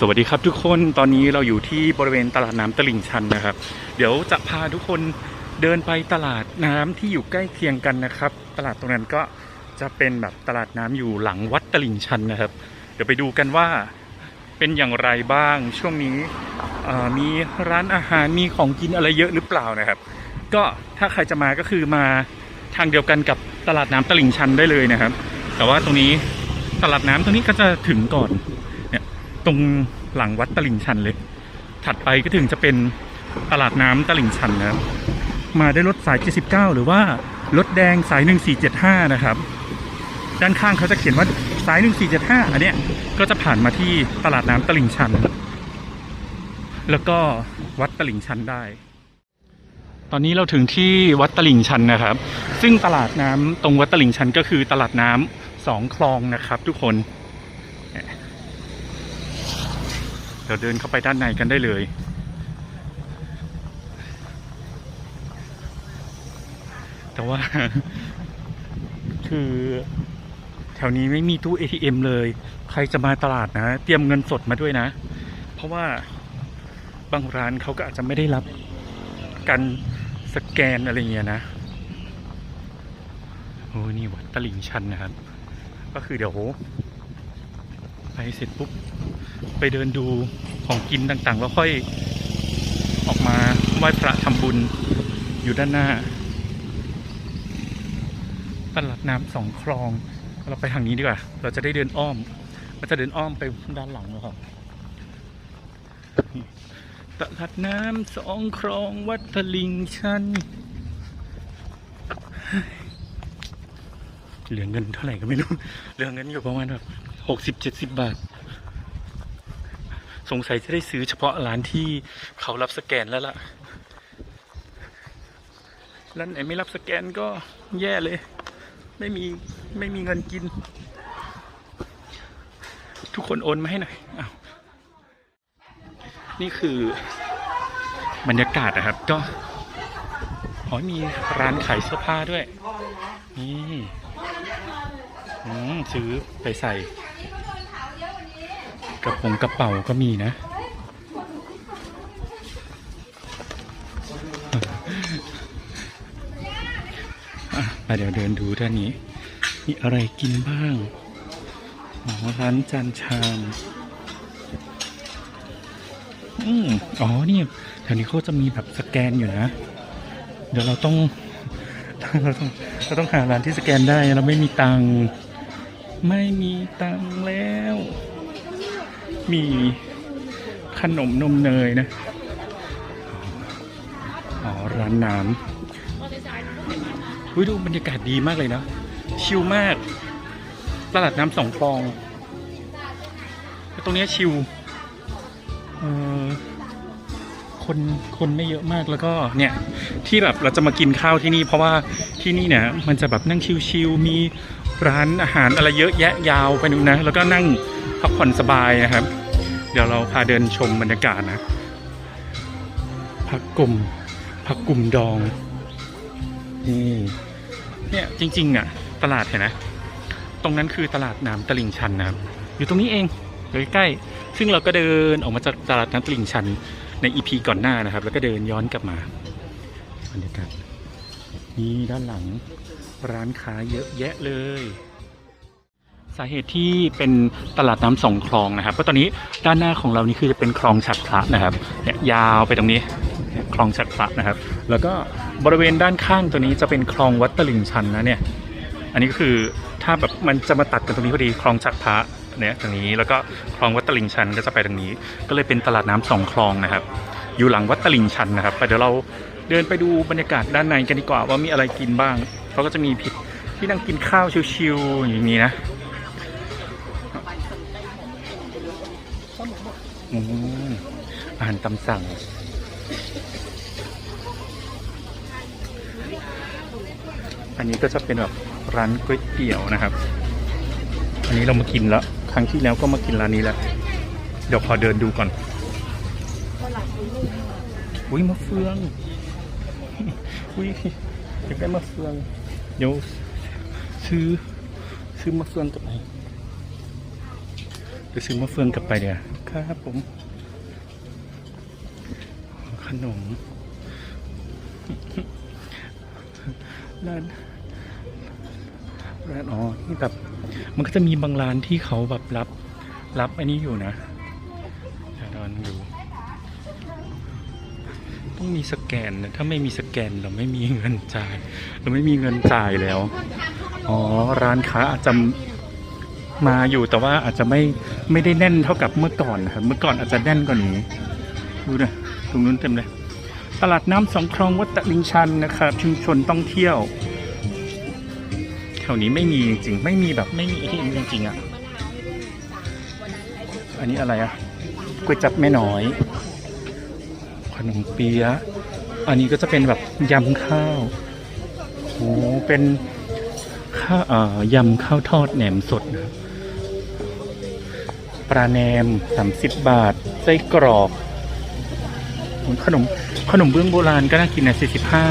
สวัสดีครับทุกคนตอนนี้เราอยู่ที่บริเวณตลาดน้ำตลิ่งชันนะครับ เดี๋ยวจะพาทุกคนเดินไปตลาดน้ำที่อยู่ใกล้เคียงกันนะครับ ตลาดตรงนั้นก็จะเป็นแบบตลาดน้ำอยู่หลังวัดตลิ่งชันนะครับ เดี๋ยวไปดูกันว่าเป็นอย่างไรบ้างช่วงนี้มีร้านอาหารมีของกินอะไรเยอะหรือเปล่านะครับ ก็ถ้าใครจะมาก็คือมาทางเดียวกันกับตลาดน้ำตลิ่งชันได้เลยนะครับ แต่ว่าตรงนี้ตลาดน้ำตรงนี้ก็จะถึงก่อน ตรงหลังวัดตลิ่งชันเลย ถัดไปก็ถึงจะเป็นตลาดน้ำตลิ่งชันนะมาได้รถสาย 79 หรือว่ารถแดงสาย 1475 นะครับ ด้านข้างเขาจะเขียนว่าสาย 1475 อันเนี้ยก็จะผ่านมาที่ตลาดน้ำตลิ่งชัน แล้วก็วัดตลิ่งชันได้ ตอนนี้เราถึงที่วัดตลิ่งชันนะครับ ซึ่งตลาดน้ำตรงวัดตลิ่งชันก็คือตลาดน้ำสองคลองนะครับ ทุกคน เดี๋ยวเดินเข้าไปด้านในกันได้เลยแต่ว่า คือแถวนี้ไม่มีตู้ ATM เลย ใครจะมาตลาดนะ เตรียมเงินสดมาด้วยนะ เพราะว่าบางร้านเขาก็อาจจะไม่ได้รับการสแกนอะไรเงี้ยนะโอ้นี่วัดตลิ่งชันนะครับ ก็คือเดี๋ยว ไปเสร็จปุ๊บ ไปเดินดูของกินต่างๆ แล้วค่อยออกมาไหว้พระทำบุญอยู่ด้านหน้า ตลาดน้ำสองคลอง เราไปทางนี้ดีกว่า เราจะได้เดินอ้อมเราจะเดินอ้อมไปด้านหลังนะครับตลาดน้ำสองคลองวัดตลิงชันเหลือเงินเท่าไหร่ก็ไม่รู้ เหลือเงินอยู่ประมาณแบบ หกสิบเจ็ดสิบบาท สงสัยจะได้ซื้อเฉพาะร้านที่เขารับสแกนแล้วล่ะ ร้านไหนไม่รับสแกนก็แย่เลย ไม่มี ไม่มีเงินกิน ทุกคนโอนมาให้หน่อยอ้าวนี่คือบรรยากาศนะครับก็อ๋อมีร้านขายเสื้อผ้าด้วย นี่อืมซื้อไปใส่ กระโปงกระเป๋าก็มีนะอะมาเดี๋ยวเดินดูด้านนี้ มีอะไรกินบ้างอ๋อร้านจานชาม อืมอ๋อนี่แถวนี้เขาจะมีแบบสแกนอยู่นะ เดี๋ยวเราต้องเราต้องเราต้องหาร้านที่สแกนได้เราไม่มีตังค์ไม่มีตังค์แล้ว มีขนมนมเนยนะ อ๋อ ร้านน้ำอุ้ยดูบรรยากาศดีมากเลยนะชิลมาก ตลาดน้ำสองคลอง ตรงนี้ชิลคนคนไม่เยอะมากแล้วก็เนี่ยที่แบบเราจะมากินข้าวที่นี่ เพราะว่าที่นี่เนี่ยมันจะแบบนั่งชิลๆมี ร้านอาหารอะไรเยอะแยะยาวไปนู่นนะ แล้วก็นั่งพักผ่อนสบายนะครับ เดี๋ยวเราพาเดินชมบรรยากาศนะพักกลุ่มพักกลุ่มดองนี่เนี่ยจริง ๆ อะ ตลาดเห็นไหมตรงนั้นคือตลาดน้ำตลิ่งชันนะครับ อยู่ตรงนี้เองอยู่ใกล้ๆซึ่งเราก็เดินออกมาจากตลาดน้ำตลิ่งชันในอีพีก่อนหน้านะครับ แล้วก็เดินย้อนกลับมาบรรยากาศนี่ด้านหลัง ร้านค้าเยอะแยะเลย สาเหตุที่เป็นตลาดน้ำสองคลองนะครับ ก็ตอนนี้ด้านหน้าของเรานี่คือจะเป็นคลองฉัดพระนะครับเนี่ยยาวไปตรงนี้คลองฉัดพระนะครับ แล้วก็บริเวณด้านข้างตัวนี้จะเป็นคลองวัดตลิ่งชันนะเนี่ย อันนี้ก็คือถ้าแบบมันจะมาตัดกันตรงนี้พอดีคลองฉัดพระเนี่ยตรงนี้แล้วก็คลองวัดตลิ่งชันก็จะไปตรงนี้ ก็เลยเป็นตลาดน้ำสองคลองนะครับ อยู่หลังวัดตลิ่งชันนะครับไปเดี๋ยวเราเดินไปดูบรรยากาศด้านในกันดีกว่าว่ามีอะไรกินบ้าง เขาก็จะมีผิดที่นั่งกินข้าวชิวๆอย่างนี้นะอาหารตามสั่ง อันนี้ก็จะเป็นแบบร้านก๋วยเตี๋ยวนะครับ อันนี้เรามากินแล้ว ครั้งที่แล้วก็มากินร้านนี้แล้ว เดี๋ยวขอเดินดูก่อน อุ้ยมะเฟือง อุ้ยอยากได้มะเฟือง เดี๋ยวซื้อซื้อมะเฟืองกลับไหนเดี๋ยวซื้อมะเฟืองกลับไปเดี๋ยวครับผม ขนมร้านร้านอ๋อนี่แบบมันก็จะมีบางร้านที่เขาแบบรับ รับอันนี้อยู่นะ ต้องมีสแกนนะถ้าไม่มีสแกนเราไม่มีเงินจ่าย เราไม่มีเงินจ่ายแล้ว อ๋อ ร้านค้าอาจจะมาอยู่แต่ว่าอาจจะไม่ไม่ได้แน่นเท่ากับเมื่อก่อนนะครับเมื่อก่อนอาจจะแน่นกว่านี้ ดูนะตรงนู้นเต็มเลย ตลาดน้ำสองคลองวัดตะลิงชันนะครับชุมชนต้องเที่ยวแถวนี้ไม่มีจริงๆไม่มีแบบไม่มีที่จริงๆอะอันนี้อะไรอะก๋วยจับแม่น้อย ขนมเปี๊ยะอันนี้ก็จะเป็นแบบยำข้าวโอ้เป็นข้าวเอ่อยำข้าวทอดแหนมสดนะปลาแหนมสามสิบบาทไส้กรอกขนมขนมเบื้องโบราณก็น่ากินนะสี่สิบห้า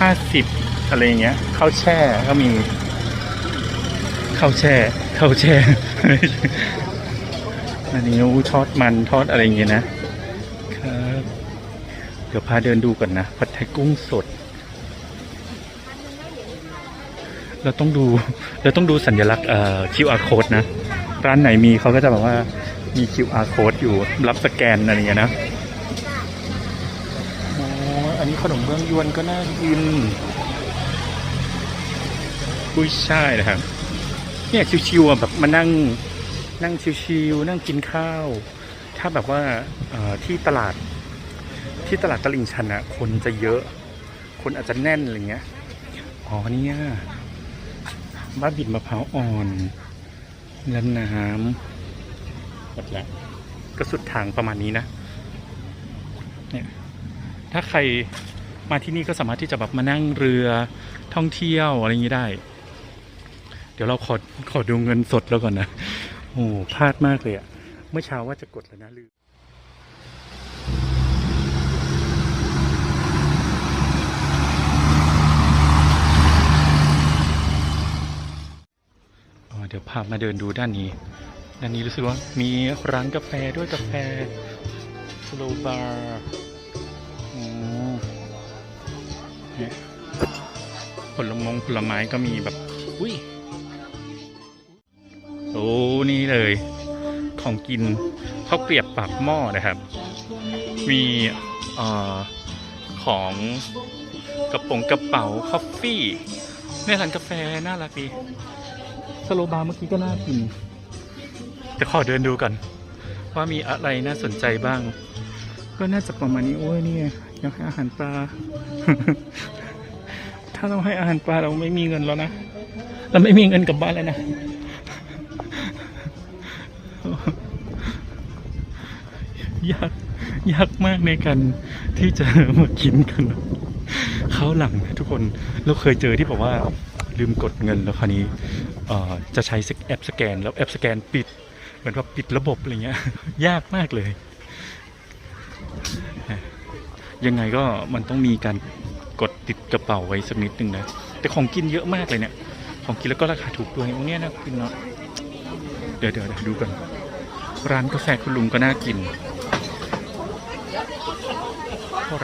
ห้าสิบอะไรเงี้ยข้าวแช่ก็มีข้าวแช่ข้าวแช่อันนี้ทอดมันทอดอะไรเงี้ยนะ เดี๋ยวพาเดินดูก่อนนะ ผัดไทยกุ้งสด เราต้องดูเราต้องดูสัญลักษณ์เอ่อ QR code นะ ร้านไหนมีเขาก็จะแบบว่ามี QR code อยู่รับสแกนอะไรอย่างเงี้ยนะอันนี้ขนมเบื้องยวนก็น่ากินกุ้ยช่ายนะครับ เนี่ยชิวๆแบบมานั่งนั่งชิวๆนั่งกินข้าว ถ้าแบบว่าที่ตลาด ที่ตลาดตลิ่งชันอะคนจะเยอะ คนอาจจะแน่นอะไรเงี้ย อ๋อเนี่ยบ้าบิดมะพร้าวอ่อนและน้ำหมดละก็สุดทางประมาณนี้นะ เนี่ย ถ้าใครมาที่นี่ก็สามารถที่จะแบบมานั่งเรือท่องเที่ยวอะไรอย่างนี้ได้ เดี๋ยวเราขอขอดูเงินสดแล้วก่อนนะ โอ้พลาดมากเลยอะเมื่อเช้าว่าจะกดแล้วนะลืม เดี๋ยวพามาเดินดูด้านนี้ ด้านนี้รู้สึกว่ามีร้านกาแฟด้วยกาแฟสโลบาร์เนี่ยผลมงผลไม้ก็มีแบบ อุ้ย โอ้ นี่เลย ของกินข้าวเกรียบปากหม้อนะครับ มีเอ่อของกระป๋องกระเป๋าคอฟฟี่ในร้านกาแฟน่ารักดี สโลบาร์เมื่อกี้ก็น่ากินจะขอเดินดูก่อน ว่ามีอะไรน่าสนใจบ้าง ก็น่าจะประมาณนี้โอ้ยนี่ไงอยากให้อาหารปลา ถ้าเราให้อาหารปลาเราไม่มีเงินแล้วนะ เราไม่มีเงินกลับบ้านแล้วนะยากยากมากในการที่จะมากินขนมข้าวหลังนะทุกคนเราเคยเจอที่บอกว่า ลืมกดเงินแล้วคราวนี้จะใช้แอปสแกน แล้วแอปสแกนปิด เหมือนว่าปิดระบบอะไรเงี้ย ยากมากเลย ยังไงก็มันต้องมีการกดติดกระเป๋าไว้สักนิดนึงนะ แต่ของกินเยอะมากเลยเนี่ย ของกินแล้วก็ราคาถูกด้วยโอ้เนี่ยนะกินเนาะเดี๋ยวเดี๋ยวเดี๋ยวดูกัน ร้านกาแฟคุณลุงก็น่ากิน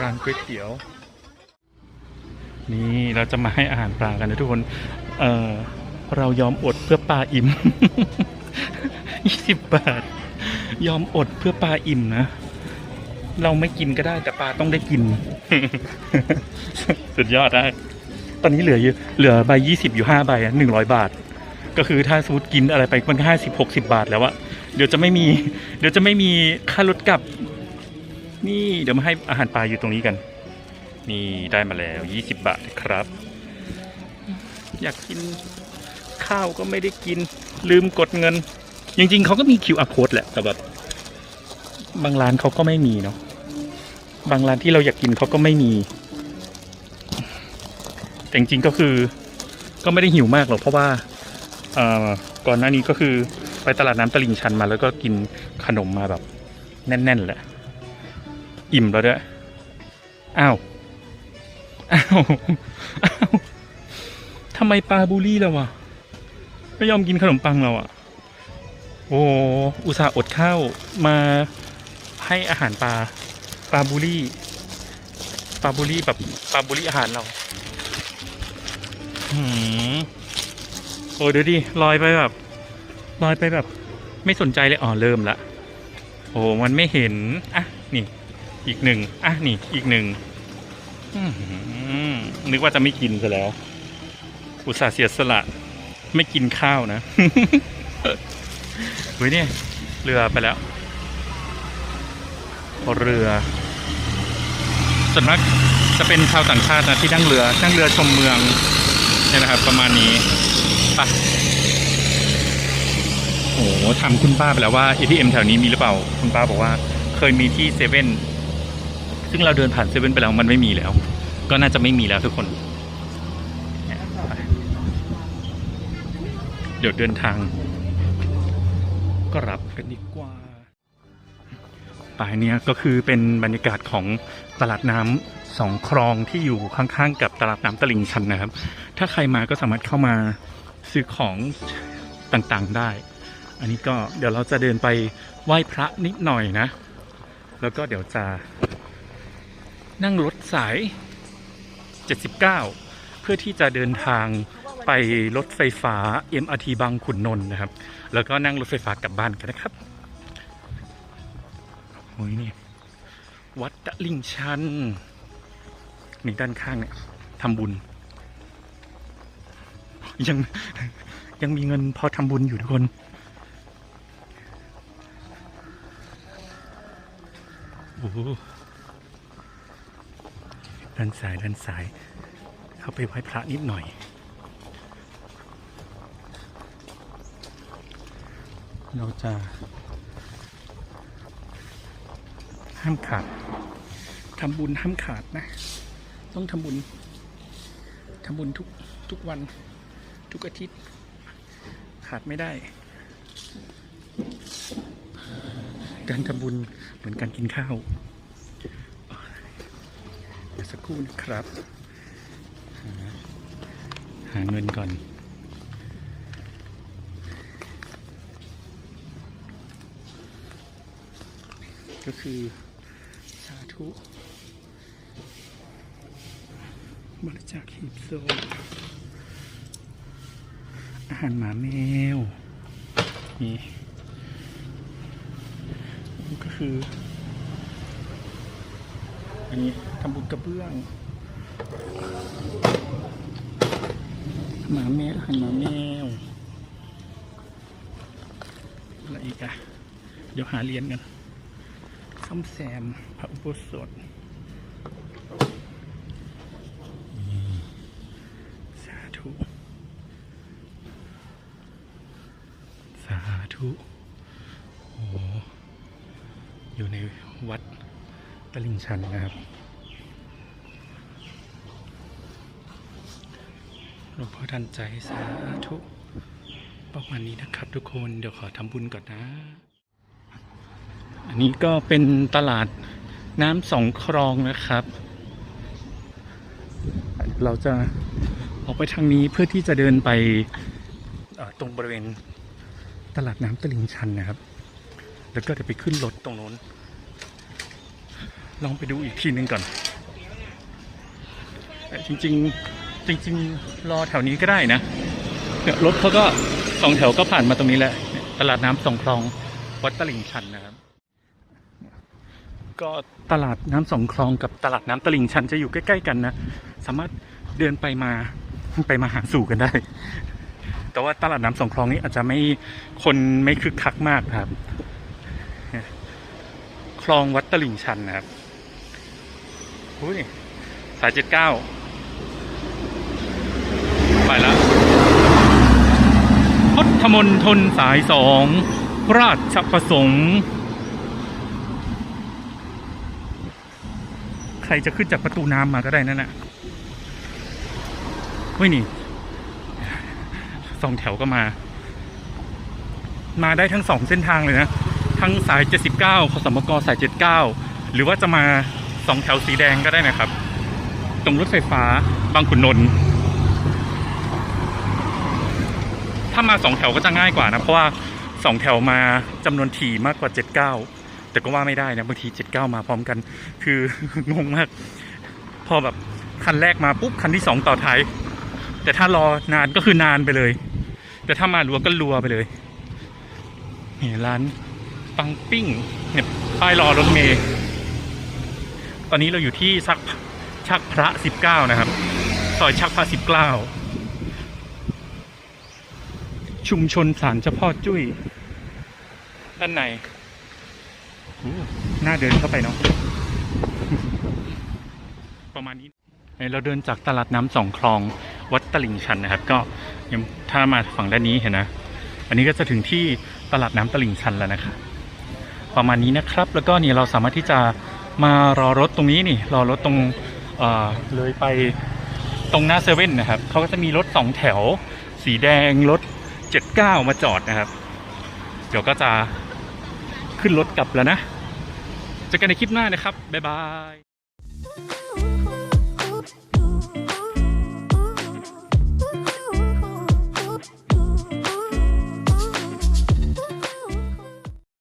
ร้านก๋วยเตี๋ยว นี่เราจะมาให้อาหารปลากันนะทุกคน เออเรายอมอดเพื่อปลาอิ่มยี่สิบบาท ยอมอดเพื่อปลาอิ่มนะ เราไม่กินก็ได้แต่ปลาต้องได้กิน สุดยอดนะตอนนี้เหลืออยู่เหลือใบยี่สิบอยู่ห้าใบหนึ่งร้อยบาท ก็คือถ้าสมมติกินอะไรไปมันห้าสิบหกสิบาทแล้วอะเดี๋ยวจะไม่มี เดี๋ยวจะไม่มีค่ารถกลับ นี่เดี๋ยวมาให้อาหารปลาอยู่ตรงนี้กัน นี่ได้มาแล้วยี่สิบบาทครับ อยากกินข้าวก็ไม่ได้กิน ลืมกดเงิน จริง ๆ เขาก็มี QR code แหละ แต่แบบ บางร้านเขาก็ไม่มีเนาะบางร้านที่เราอยากกินเขาก็ไม่มี แต่จริงๆก็คือก็ไม่ได้หิวมากหรอกเพราะว่าก่อนหน้านี้ก็คือไปตลาดน้ำตลิ่งชันมา แล้วก็กินขนมมาแบบ แน่น ๆ แหละ อิ่มแล้วด้วย อ้าว อ้าวอ้าวทำไมปลาบูลลี่เราอะไม่ยอมกินขนมปังเราอะโอ้อุตส่าห์อดข้าวมาให้อาหารปลาปลาบูรี่ปลาบูรี่แบบปลาบูรี่อาหารเราหืมโอ้ดูดิลอยไปแบบลอยไปแบบ ไม่สนใจเลยอ๋อเริ่มละโอ้มันไม่เห็นอะนี่ อีกหนึ่งอะนี่อีกหนึ่ง นึกว่าจะไม่กินซะแล้ว อุตส่าห์เสียสละ ไม่กินข้าวนะเฮ้ยเนี่ย เรือไปแล้ว เรือส่วนมากจะเป็นชาวต่างชาตินะที่นั่งเรือ นั่งเรือชมเมืองเนี่ยนะครับ ประมาณนี้ไปโอ้โหถามคุณป้าไปแล้วว่า ATM แถวนี้มีหรือเปล่า คุณป้าบอกว่า เคยมีที่เซเว่น ซึ่งเราเดินผ่านเซเว่นไปแล้วมันไม่มีแล้ว ก็น่าจะไม่มีแล้วทุกคน เดี๋ยวเดินทาง ก็รับกันดีกว่าป่ายเนี้ยก็คือเป็นบรรยากาศของตลาดน้ำสองคลองที่อยู่ข้างๆ กับตลาดน้ำตลิ่งชันนะครับ ถ้าใครมาก็สามารถเข้ามาซื้อของต่างๆได้ อันนี้ก็เดี๋ยวเราจะเดินไปไหว้พระนิดหน่อยนะ แล้วก็เดี๋ยวจะ นั่งรถสาย 79 เพื่อที่จะเดินทางไปรถไฟฟ้า MRT บางขุนนนท์นะครับ แล้วก็นั่งรถไฟฟ้ากลับบ้านกันนะครับโอ้ยนี่วัดตะลิงชันนี่ด้านข้างเนี่ยทำบุญ ยังยังมีเงินพอทำบุญอยู่ทุกคนโอ้ ด้านซ้ายด้านซ้าย เข้าไปไหว้พระนิดหน่อย เราจะห้ามขาดทำบุญห้ามขาดนะ ต้องทำบุญทำบุญทุกทุกวันทุกอาทิตย์ ขาดไม่ได้ การทำบุญเหมือนการกินข้าว ยวสักครู่นะครับหาหาเงินก่อน ก็คือสาธุบริจาคหีบศพอาหารหมาแมว นี่นี่ก็คือ อันนี้ทำบุญกระเบื้องหมาแมวหารหมาแมวอะไรอีกอะเดี๋ยวหาเรียญกันซ่อมแซมพระอุโบสถสาธุ สาธุ โอ้อยู่ในวัด ตลิ่งชันนะครับหลวงพ่อทันใจสาธุประมาณนี้นะครับทุกคนเดี๋ยวขอทำบุญก่อนนะ อันนี้ก็เป็นตลาดน้ำสองคลองนะครับ เราจะออกไปทางนี้เพื่อที่จะเดินไปตรงบริเวณตลาดน้ำตลิ่งชันนะครับ แล้วก็เดี๋ยวไปขึ้นรถตรงโน้น ลองไปดูอีกทีหนึงก่อนแต่จริงๆจริง ๆ รอแถวนี้ก็ได้นะเรถเขาก็สองแถวก็ผ่านมาตรงนี้แหละ ตลาดน้ำสองคลองวัดตลิ่งชันนะครับ ก็ตลาดน้ำสองคลองกับตลาดน้ำตลิ่งชันจะอยู่ใกล้ๆกันนะ สามารถเดินไปมาไปมาหาสู่กันได้ แต่ว่าตลาดน้ำสองคลองนี้อาจจะไม่คนไม่คึกคักมากครับ คลองวัดตลิ่งชันนะครับ อุ้ยสายเจ็ดเก้าไปแล้วพุทธมนทนสายสองราชประสงค์ ใครจะขึ้นจากประตูน้ำมาก็ได้นั่นแหละเฮ้ยนี่สองแถวก็มา มาได้ทั้งสองเส้นทางเลยนะ ทั้งสาย 79ขสมกสาย 79 หรือว่าจะมา สองแถวสีแดงก็ได้นะครับ ตรงรถไฟฟ้าบางขุนนนท์ถ้ามาสองแถวก็จะง่ายกว่านะ เพราะว่าสองแถวมาจำนวนถีมากกว่าเจ็ดเก้าแต่ก็ว่าไม่ได้นะบางทีเจ็ดเก้ามาพร้อมกัน คืองงมาก พอแบบคันแรกมาปุ๊บคันที่สองต่อท้ายแต่ถ้ารอนานก็คือนานไปเลย แต่ถ้ามารัวก็รัวไปเลยนี่ร้านปังปิ้งเนี่ยป้ายรอรถเมย์ ตอนนี้เราอยู่ที่ชักชักพระสิบเก้านะครับซอยชักพระสิบเก้าชุมชนสารเจ้าพ่อจุ้ย ด้านในน่าเดินเข้าไปเนาะประมาณนี้เอ้ยเราเดินจากตลาดน้ำสองคลองวัดตลิ่งชันนะครับ ก็ยังถ้ามาฝั่งด้านนี้เห็นนะ อันนี้ก็จะถึงที่ตลาดน้ำตลิ่งชันแล้วนะครับประมาณนี้นะครับ แล้วก็นี่เราสามารถที่จะ มารอรถตรงนี้นี่รอรถตรงเเลยไปตรงหน้าเซเว่นนะครับเขาก็จะมีรถสองแถว สีแดงรถเจ็ดเก้ามาจอดนะครับ เดี๋ยวก็จะขึ้นรถกลับแล้วนะเจอกันในคลิปหน้านะครับ บ๊ายบาย